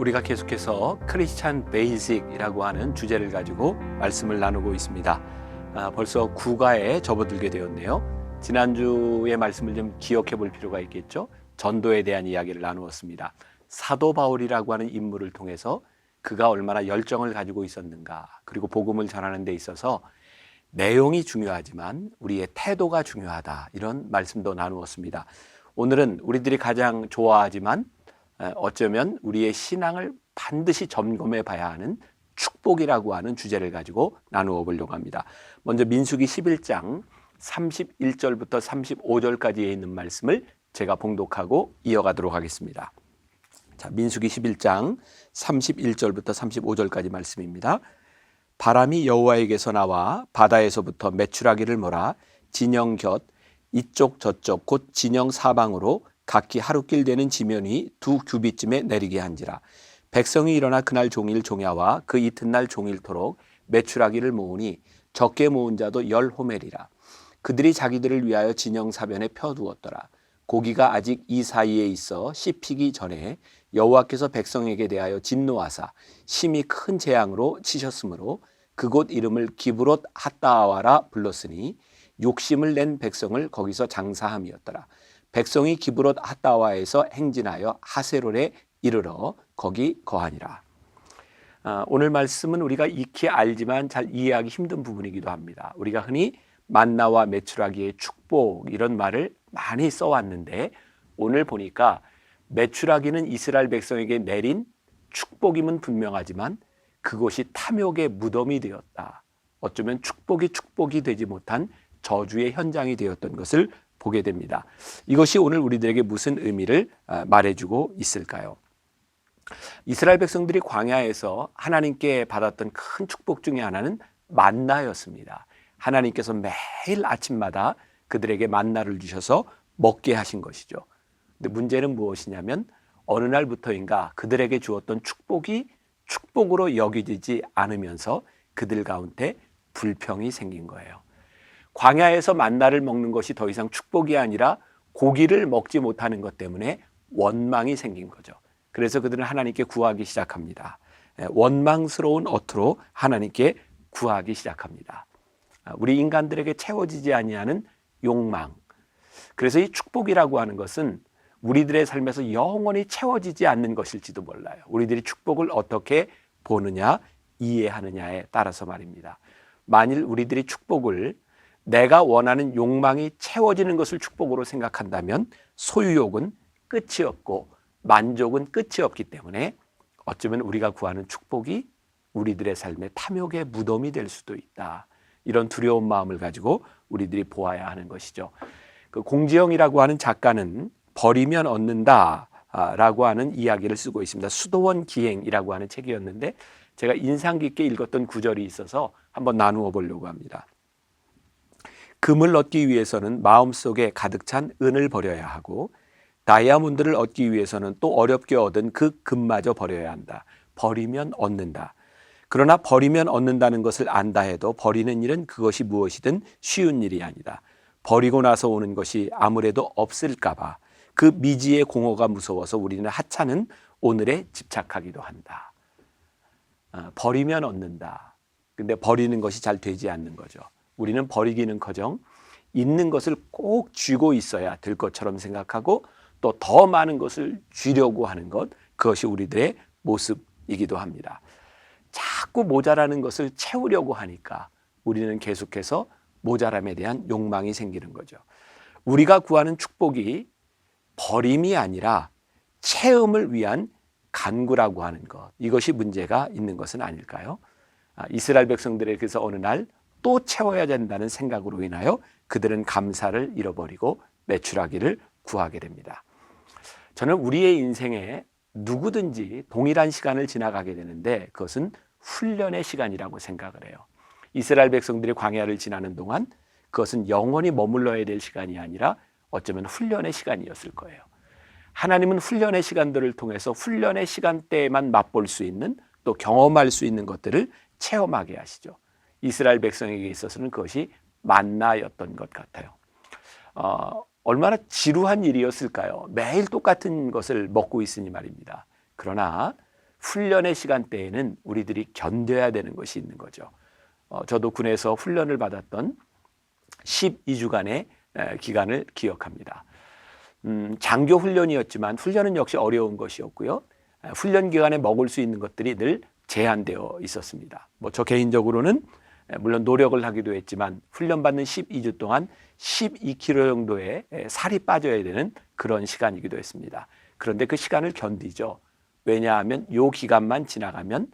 우리가 계속해서 크리스찬 베이직이라고 하는 주제를 가지고 말씀을 나누고 있습니다. 아, 벌써 구가에 접어들게 되었네요. 지난주의 말씀을 좀 기억해 볼 필요가 있겠죠. 전도에 대한 이야기를 나누었습니다. 사도 바울이라고 하는 인물을 통해서 그가 얼마나 열정을 가지고 있었는가, 그리고 복음을 전하는 데 있어서 내용이 중요하지만 우리의 태도가 중요하다. 이런 말씀도 나누었습니다. 오늘은 우리들이 가장 좋아하지만 어쩌면 우리의 신앙을 반드시 점검해 봐야 하는 축복이라고 하는 주제를 가지고 나누어 보려고 합니다. 먼저 민수기 11장 31절부터 35절까지에 있는 말씀을 제가 봉독하고 이어가도록 하겠습니다. 자, 민수기 11장 31절부터 35절까지 말씀입니다. 바람이 여호와에게서 나와 바다에서부터 메추라기를 몰아 진영 곁 이쪽 저쪽 곧 진영 사방으로 각기 하루길 되는 지면이 두 규빗쯤에 내리게 한지라. 백성이 일어나 그날 종일 종야와 그 이튿날 종일토록 메추라기를 모으니 적게 모은 자도 열 호멜이라. 그들이 자기들을 위하여 진영 사변에 펴두었더라. 고기가 아직 이 사이에 있어 씹히기 전에 여호와께서 백성에게 대하여 진노하사 심히 큰 재앙으로 치셨으므로 그곳 이름을 기브롯 핫다와라 불렀으니 욕심을 낸 백성을 거기서 장사함이었더라. 백성이 기브롯 핫다와에서 행진하여 하세롤에 이르러 거기 거하니라. 아, 오늘 말씀은 우리가 익히 알지만 잘 이해하기 힘든 부분이기도 합니다. 우리가 흔히 만나와 메추라기의 축복 이런 말을 많이 써왔는데 오늘 보니까 메추라기는 이스라엘 백성에게 내린 축복임은 분명하지만 그것이 탐욕의 무덤이 되었다. 어쩌면 축복이 축복이 되지 못한 저주의 현장이 되었던 것을 보게 됩니다. 이것이 오늘 우리들에게 무슨 의미를 말해주고 있을까요? 이스라엘 백성들이 광야에서 하나님께 받았던 큰 축복 중의 하나는 만나였습니다. 하나님께서 매일 아침마다 그들에게 만나를 주셔서 먹게 하신 것이죠. 근데 문제는 무엇이냐면 어느 날부터인가 그들에게 주었던 축복이 축복으로 여겨지지 않으면서 그들 가운데 불평이 생긴 거예요. 광야에서 만나를 먹는 것이 더 이상 축복이 아니라 고기를 먹지 못하는 것 때문에 원망이 생긴 거죠. 그래서 그들은 하나님께 구하기 시작합니다. 예, 원망스러운 어투로 하나님께 구하기 시작합니다. 아, 우리 인간들에게 채워지지 아니하는 욕망. 그래서 이 축복이라고 하는 것은 우리들의 삶에서 영원히 채워지지 않는 것일지도 몰라요. 우리들이 축복을 어떻게 보느냐, 이해하느냐에 따라서 말입니다. 만일 우리들이 축복을 내가 원하는 욕망이 채워지는 것을 축복으로 생각한다면 소유욕은 끝이 없고 만족은 끝이 없기 때문에 어쩌면 우리가 구하는 축복이 우리들의 삶의 탐욕의 무덤이 될 수도 있다. 이런 두려운 마음을 가지고 우리들이 보아야 하는 것이죠. 그 공지영이라고 하는 작가는 버리면 얻는다라고 하는 이야기를 쓰고 있습니다. 수도원 기행이라고 하는 책이었는데 제가 인상 깊게 읽었던 구절이 있어서 한번 나누어 보려고 합니다. 금을 얻기 위해서는 마음속에 가득 찬 은을 버려야 하고 다이아몬드를 얻기 위해서는 또 어렵게 얻은 그 금마저 버려야 한다. 버리면 얻는다. 그러나 버리면 얻는다는 것을 안다 해도 버리는 일은 그것이 무엇이든 쉬운 일이 아니다. 버리고 나서 오는 것이 아무래도 없을까봐 그 미지의 공허가 무서워서 우리는 하찮은 오늘에 집착하기도 한다. 어, 버리면 얻는다. 근데 버리는 것이 잘 되지 않는 거죠. 우리는 버리기는 커정 있는 것을 꼭 쥐고 있어야 될 것처럼 생각하고 또 더 많은 것을 쥐려고 하는 것, 그것이 우리들의 모습이기도 합니다. 자꾸 모자라는 것을 채우려고 하니까 우리는 계속해서 모자람에 대한 욕망이 생기는 거죠. 우리가 구하는 축복이 버림이 아니라 체험을 위한 간구라고 하는 것. 이것이 문제가 있는 것은 아닐까요? 아, 이스라엘 백성들에게서 어느 날 또 채워야 된다는 생각으로 인하여 그들은 감사를 잃어버리고 매출하기를 구하게 됩니다. 저는 우리의 인생에 누구든지 동일한 시간을 지나가게 되는데 그것은 훈련의 시간이라고 생각을 해요. 이스라엘 백성들이 광야를 지나는 동안 그것은 영원히 머물러야 될 시간이 아니라 어쩌면 훈련의 시간이었을 거예요. 하나님은 훈련의 시간들을 통해서 훈련의 시간대에만 맛볼 수 있는 또 경험할 수 있는 것들을 체험하게 하시죠. 이스라엘 백성에게 있어서는 그것이 만나였던 것 같아요. 어, 얼마나 지루한 일이었을까요? 매일 똑같은 것을 먹고 있으니 말입니다. 그러나 훈련의 시간대에는 우리들이 견뎌야 되는 것이 있는 거죠. 어, 저도 군에서 훈련을 받았던 12주간의 기간을 기억합니다. 음, 장교 훈련이었지만 훈련은 역시 어려운 것이었고요. 훈련 기간에 먹을 수 있는 것들이 늘 제한되어 있었습니다. 뭐 저 개인적으로는 물론 노력을 하기도 했지만 훈련받는 12주 동안 12kg 정도의 살이 빠져야 되는 그런 시간이기도 했습니다. 그런데 그 시간을 견디죠. 왜냐하면 요 기간만 지나가면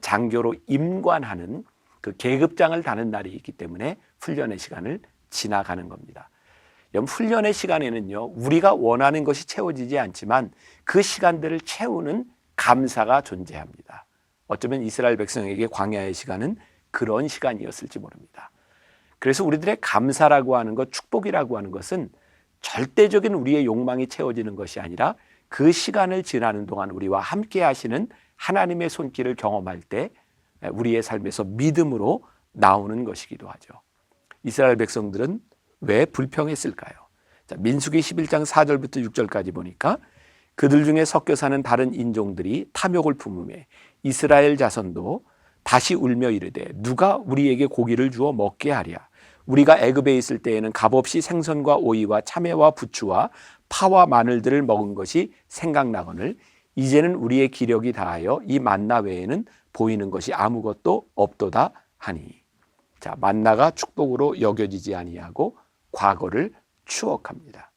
장교로 임관하는 그 계급장을 다는 날이 있기 때문에 훈련의 시간을 지나가는 겁니다. 훈련의 시간에는요 우리가 원하는 것이 채워지지 않지만 그 시간들을 채우는 감사가 존재합니다. 어쩌면 이스라엘 백성에게 광야의 시간은 그런 시간이었을지 모릅니다. 그래서 우리들의 감사라고 하는 것, 축복이라고 하는 것은 절대적인 우리의 욕망이 채워지는 것이 아니라 그 시간을 지나는 동안 우리와 함께 하시는 하나님의 손길을 경험할 때 우리의 삶에서 믿음으로 나오는 것이기도 하죠. 이스라엘 백성들은 왜 불평했을까요? 자, 민수기 11장 4절부터 6절까지 보니까 그들 중에 섞여 사는 다른 인종들이 탐욕을 품음에 이스라엘 자손도 다시 울며 이르되 누가 우리에게 고기를 주어 먹게 하랴 우리가 애굽에 있을 때에는 값없이 생선과 오이와 참외와 부추와 파와 마늘들을 먹은 것이 생각나거늘 이제는 우리의 기력이 다하여 이 만나 외에는 보이는 것이 아무것도 없도다 하니 자 만나가 축복으로 여겨지지 아니하고 과거를 추억합니다.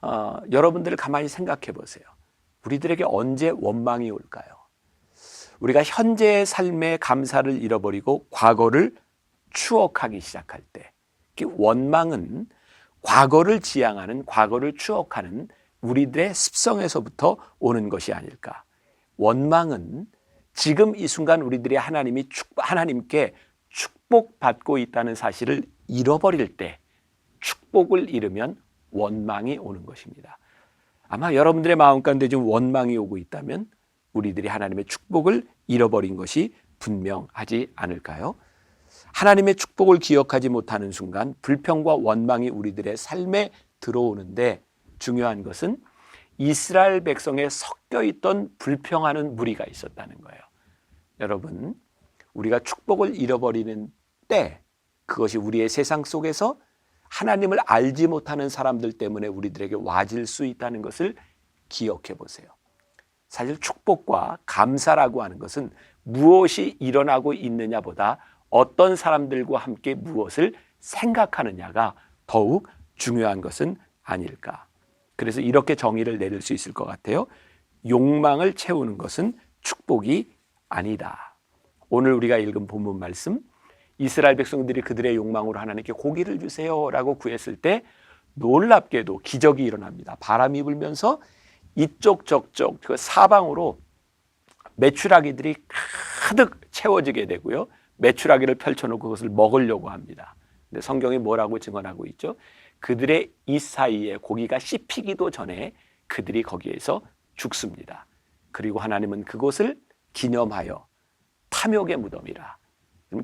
어, 여러분들 가만히 생각해 보세요. 우리들에게 언제 원망이 올까요? 우리가 현재의 삶의 감사를 잃어버리고 과거를 추억하기 시작할 때, 원망은 과거를 지향하는, 과거를 추억하는 우리들의 습성에서부터 오는 것이 아닐까. 원망은 지금 이 순간 우리들이 하나님이 축, 하나님께 축복받고 있다는 사실을 잃어버릴 때 축복을 잃으면 원망이 오는 것입니다. 아마 여러분들의 마음 가운데 좀 원망이 오고 있다면 우리들이 하나님의 축복을 잃어버린 것이 분명하지 않을까요? 하나님의 축복을 기억하지 못하는 순간 불평과 원망이 우리들의 삶에 들어오는데 중요한 것은 이스라엘 백성에 섞여 있던 불평하는 무리가 있었다는 거예요. 여러분, 우리가 축복을 잃어버리는 때 그것이 우리의 세상 속에서 하나님을 알지 못하는 사람들 때문에 우리들에게 와질 수 있다는 것을 기억해 보세요. 사실 축복과 감사라고 하는 것은 무엇이 일어나고 있느냐보다 어떤 사람들과 함께 무엇을 생각하느냐가 더욱 중요한 것은 아닐까. 그래서 이렇게 정의를 내릴 수 있을 것 같아요. 욕망을 채우는 것은 축복이 아니다. 오늘 우리가 읽은 본문 말씀, 이스라엘 백성들이 그들의 욕망으로 하나님께 고기를 주세요라고 구했을 때 놀랍게도 기적이 일어납니다. 바람이 불면서 이쪽 저쪽 그 사방으로 메추라기들이 가득 채워지게 되고요. 메추라기를 펼쳐놓고 그것을 먹으려고 합니다. 근데 성경이 뭐라고 증언하고 있죠? 그들의 이 사이에 고기가 씹히기도 전에 그들이 거기에서 죽습니다. 그리고 하나님은 그곳을 기념하여 탐욕의 무덤이라.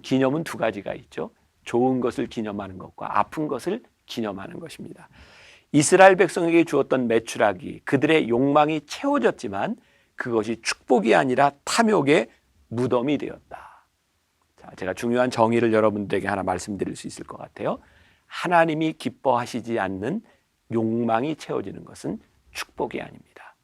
기념은 두 가지가 있죠. 좋은 것을 기념하는 것과 아픈 것을 기념하는 것입니다. 이스라엘 백성에게 주었던 매출하기 그들의 욕망이 채워졌지만 그것이 축복이 아니라 탐욕의 무덤이 되었다. 자, 제가 중요한 정의를 여러분들에게 하나 말씀드릴 수 있을 것 같아요. 하나님이 기뻐하시지 않는 욕망이 채워지는 것은 축복이 아닙니다.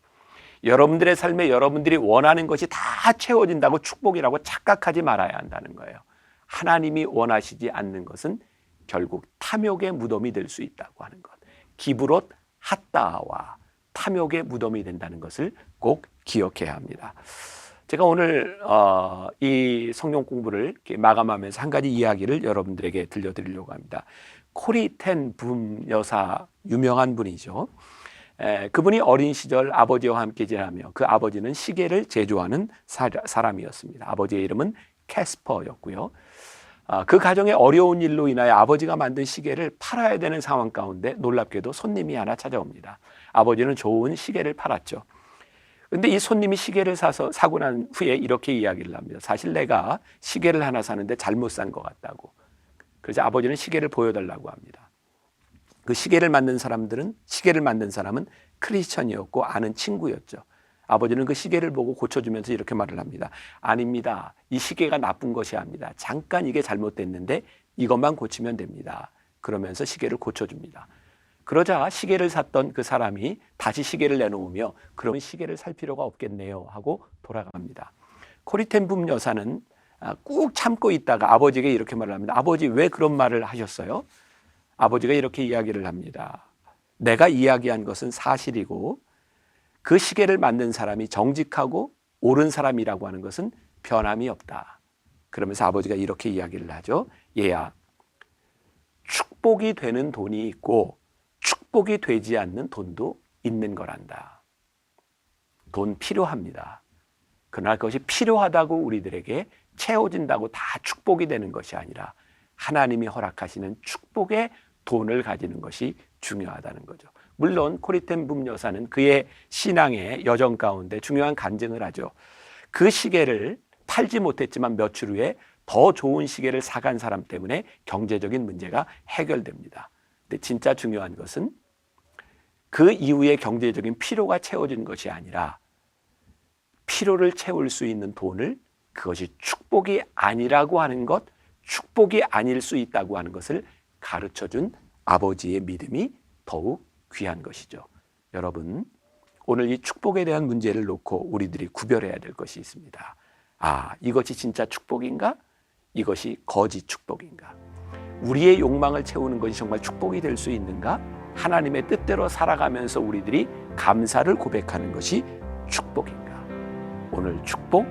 여러분들의 삶에 여러분들이 원하는 것이 다 채워진다고 축복이라고 착각하지 말아야 한다는 거예요. 하나님이 원하시지 않는 것은 결국 탐욕의 무덤이 될 수 있다고 하는 것. 기브롯 핫다와 탐욕의 무덤이 된다는 것을 꼭 기억해야 합니다. 제가 오늘 어, 이 성경 공부를 마감하면서 한 가지 이야기를 여러분들에게 들려드리려고 합니다. 코리텐 붐 여사 유명한 분이죠. 에, 그분이 어린 시절 아버지와 함께 지내며 그 아버지는 시계를 제조하는 사, 사람이었습니다. 아버지의 이름은 캐스퍼였고요. 아, 그 가정의 어려운 일로 인하여 아버지가 만든 시계를 팔아야 되는 상황 가운데 놀랍게도 손님이 하나 찾아옵니다. 아버지는 좋은 시계를 팔았죠. 근데 이 손님이 시계를 사서 사고 난 후에 이렇게 이야기를 합니다. 사실 내가 시계를 하나 사는데 잘못 산 것 같다고. 그래서 아버지는 시계를 보여달라고 합니다. 그 시계를 만든 사람들은 시계를 만든 사람은 크리스천이었고 아는 친구였죠. 아버지는 그 시계를 보고 고쳐주면서 이렇게 말을 합니다. 아닙니다. 이 시계가 나쁜 것이 아닙니다. 잠깐 이게 잘못됐는데 이것만 고치면 됩니다. 그러면서 시계를 고쳐줍니다. 그러자 시계를 샀던 그 사람이 다시 시계를 내놓으며 그러면 시계를 살 필요가 없겠네요 하고 돌아갑니다. 코리텐붐 여사는 아, 꾹 참고 있다가 아버지에게 이렇게 말을 합니다. 아버지 왜 그런 말을 하셨어요? 아버지가 이렇게 이야기를 합니다. 내가 이야기한 것은 사실이고 그 시계를 만든 사람이 정직하고 옳은 사람이라고 하는 것은 변함이 없다. 그러면서 아버지가 이렇게 이야기를 하죠. 얘야, 축복이 되는 돈이 있고 축복이 되지 않는 돈도 있는 거란다. 돈 필요합니다. 그러나 그것이 필요하다고 우리들에게 채워진다고 다 축복이 되는 것이 아니라 하나님이 허락하시는 축복의 돈을 가지는 것이 중요하다는 거죠. 물론 코리텐 붐 여사는 그의 신앙의 여정 가운데 중요한 간증을 하죠. 그 시계를 팔지 못했지만 며칠 후에 더 좋은 시계를 사간 사람 때문에 경제적인 문제가 해결됩니다. 근데 진짜 중요한 것은 그 이후에 경제적인 필요가 채워진 것이 아니라 필요를 채울 수 있는 돈을 그것이 축복이 아니라고 하는 것, 축복이 아닐 수 있다고 하는 것을 가르쳐 준 아버지의 믿음이 더욱 귀한 것이죠. 여러분, 오늘 이 축복에 대한 문제를 놓고 우리들이 구별해야 될 것이 있습니다. 아, 이것이 진짜 축복인가? 이것이 거짓 축복인가? 우리의 욕망을 채우는 것이 정말 축복이 될 수 있는가? 하나님의 뜻대로 살아가면서 우리들이 감사를 고백하는 것이 축복인가? 오늘 축복,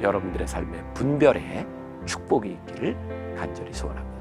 여러분들의 삶에 분별의 축복이 있기를 간절히 소원합니다.